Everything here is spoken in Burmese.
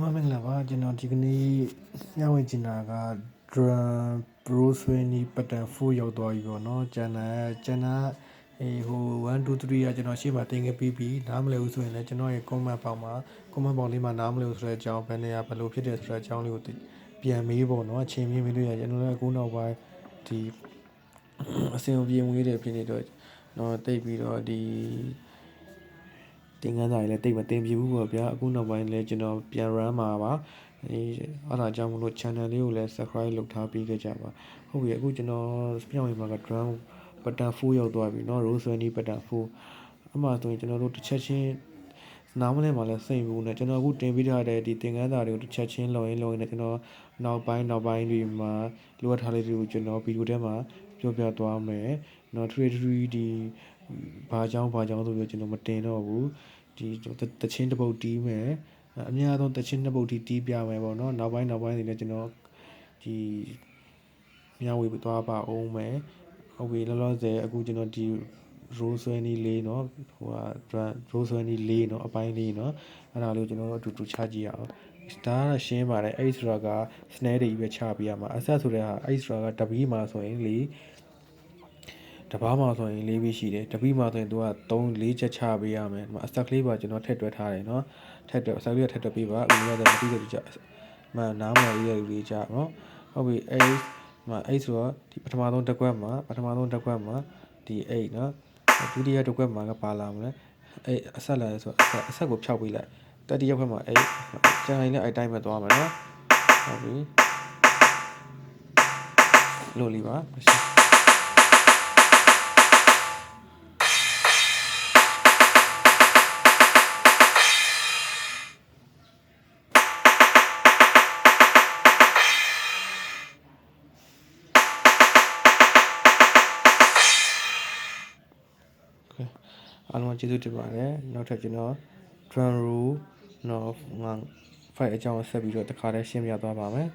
လုံးဝမင်္ဂလာပါကျွန်တော်ဒီကနေ့ညဝင်ကျင်တာက drum pro swing ပတန်4ရောက်သွားပြီပေါ့နော်ကျန်တဲ့ကျန်တဲ့အေးဟို1 2 3ကကျွန်တော်ရှေ့မှာတင်ခဲ့ပြီးပြီနားမလည်ဘူးဆိုရင်လည်းကျွန်တော်ရဲ့ comment ပေါက်မှာ comment ပေါက်လေးမှာနားမလည်ဘူးဆိုတဲ့အကြောင်းဘယ်နေရာဘယ်လိုဖြစ်တယ်ဆိုတဲ့အကြောင်းလေးကိုပြန်မေးပေါ့နော်အချိန်မြင့်မေးလို့ရကျွန်တော်လည်းအခုနောက်ပိုင်းဒီအစင်ပြေငွေတွေဖြစ်နေတော့တော့တိတ်ပြီးတော့ဒီ တင်ကန်းစာတွေလည်းတိတ်မတင်ပြဘူးပေါ့ဗျာအခုနောက်ပိုင်းလည်းကျွန်တော်ပြန် run မှာပါအဲအဲ့ဒါကြောင့်မလို့ channel လေးကိုလည်း subscribe လုပ်ထားပေးခဲ့ကြပါဟုတ်ပြီအခုကျွန်တော်ပြောင်းရင်မှာက drum ပတန်4ရောက်သွားပြီเนาะ rose sunny ပတန်4အမှဆိုရင်ကျွန်တော်တို့တစ်ချက်ချင်း နားမလည်မှလည်းစိတ်ဘူးနဲ့ကျွန်တော်အခုတင်ပေးထားတဲ့ဒီသင်ခန်းစာတွေကိုတစ်ချက်ချင်းလော်ရင်းလော်ရင်းနဲ့ကျွန်တော်နောက်ပိုင်းနောက်ပိုင်းတွေမှာလိုအပ်ထားတဲ့တွေကိုကျွန်တော်ဗီဒီယိုထဲမှာပြောပြသွားမယ်နော် trade 3D ဘာကြောင့်ဘာကြောင့်ဆိုပြီးကျွန်တော်မတင်တော့ဘူးဒီတချင်းတစ်ပုတ်တီးမယ်အများဆုံးတချင်းနှစ်ပုတ်တီးတီးပြမယ်ပေါ့နော်နောက်ပိုင်းနောက်ပိုင်းတွေလည်းကျွန်တော်ဒီမျှဝေသွားပါအောင်မယ်ဟုတ်ပြီလောလောဆယ်အခုကျွန်တော်ဒီ rose ဆွဲနီးလေးเนาะဟိုဟာ rose ဆွဲနီးလေးเนาะအပိုင်းလေးเนาะအဲ့ဒါလေးကိုကျွန်တော်တို့အတူတူချကြည့်ရအောင်ဒါကတော့ရှင်းပါတယ်အဲ့ဆိုတာက snare တွေပဲချပြရမှာအဆက်ဆိုတဲ့ဟာအဲ့ဆိုတာကတပီးမှာဆိုရင်လေတပားမှာဆိုရင်၄ပြီးရှိတယ်တပီးမှာဆိုရင်သူက3 4ချက်ချပေးရမယ်ဒီမှာအဆက်ကလေးပါကျွန်တော်ထည့်တွက်ထားတယ်เนาะထည့်တွက်အဆက်ကလေးကထည့်တွက်ပေးပါအခုလည်းမသိတဲ့ကြမှနားမလည်ရတဲ့လူတွေကြเนาะဟုတ်ပြီအဲ့မှာအဲ့ဆိုတော့ဒီပထမဆုံးတစ်ခွက်မှာပထမဆုံးတစ်ခွက်မှာဒီ8เนาะ ဒုတိယတစ်ခွက်မှာကပါလာမလဲအဲအဆက်လာလဲဆိုတော့အဆက်ကိုဖြောက်ပေးလိုက်တတိယခွက်မှာအဲကျန်ရင်လည်းအဲတိုင်းပဲသွားမှာနော်ဟုတ်ပြီလိုလီပါ အားလုံးကျေးဇူးတင်ပါတယ်နောက်ထပ်ကျွန်တော် drum roll နော်ငါ fight အကြောင်းဆက်ပြီးတော့တခါတည်းရှင်းပြသွားပါမယ်